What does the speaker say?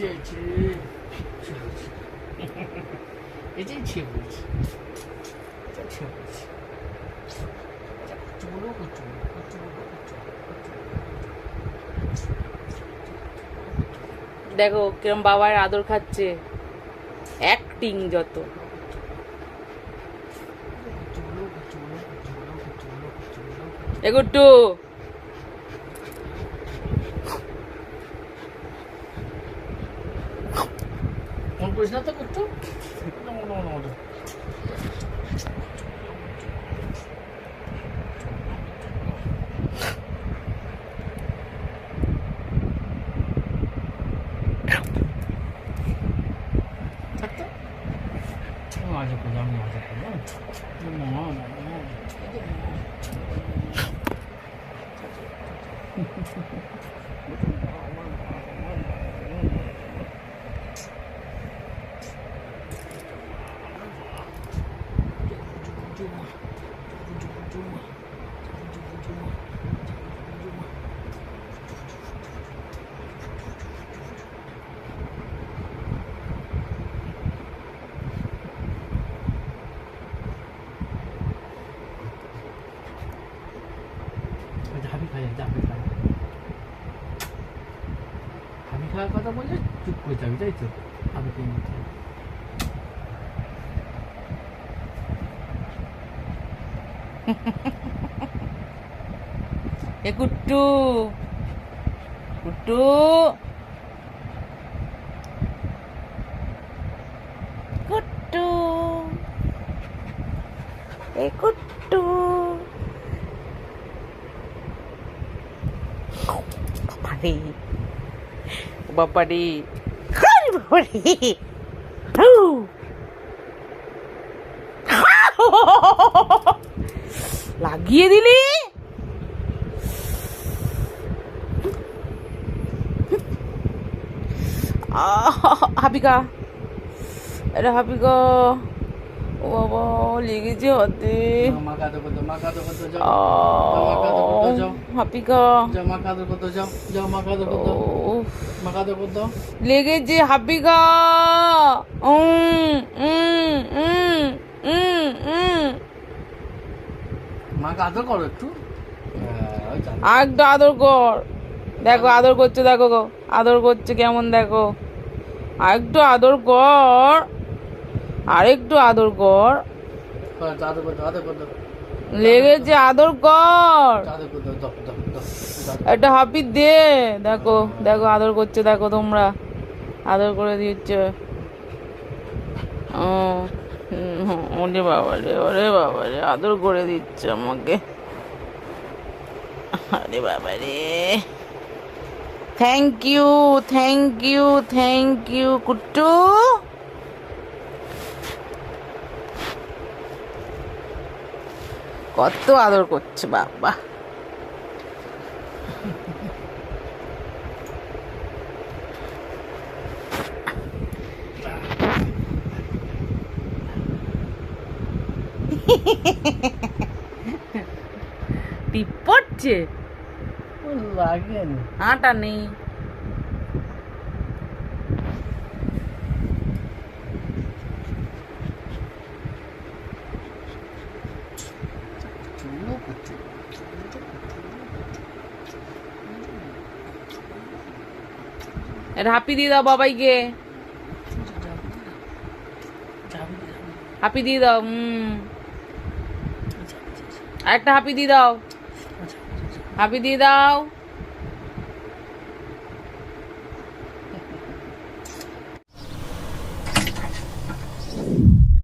চেয়েছে এটাই বলছি এটা বলছি দেখো কিরম বাবার আদর খাচ্ছে অ্যাক্টিং যত এগুট্টু করিস না তো কুচু না না না না থাকতো মজা করলাম আমি মজা করলাম মা মা হাবি খাই হাবি খাওয়ার কথা বললে চুপ করে যাবি এ কুট্টু কুট্টু কুট্টু এ কুট্টু বাবারে বাবারে। লাগিয়ে দিলি? হাবিকা। এটা হাবিকা। ও বাবা লেগেছে হাতে। উম, উম, উম, উম, উম। মা কাদো করো একটু। হ্যাঁ, যা। আরেকটু আদর কর। দেখো আদর। করছে দেখো গো। আদর করছে কেমন দেখো। আরেকটু আদর কর। আরেকটু আদর কর। করো, কাদো করতো কাদো করতো লেগেছে আদর কর। একটা হাপি দে দেখো দেখো আদর করছে দেখো তোমরা। আদর করে দিচ্ছে। ও ওরে বাবা রে ওরে বাবা রে আদর করে দিচ্ছে আমাকে। আরে বাবা রে। Thank you thank you thank you Kuttu. কত আদর করছে বাবা। টিপ পড়ছে লাগে না আটা নেই। এটা হাপি দিয়ে দাও বাবাইকে যাবি যাবি হাপি দিয়ে দাও হুম আরেকটা হাপি দিয়ে দাও হাপি দিয়ে দাও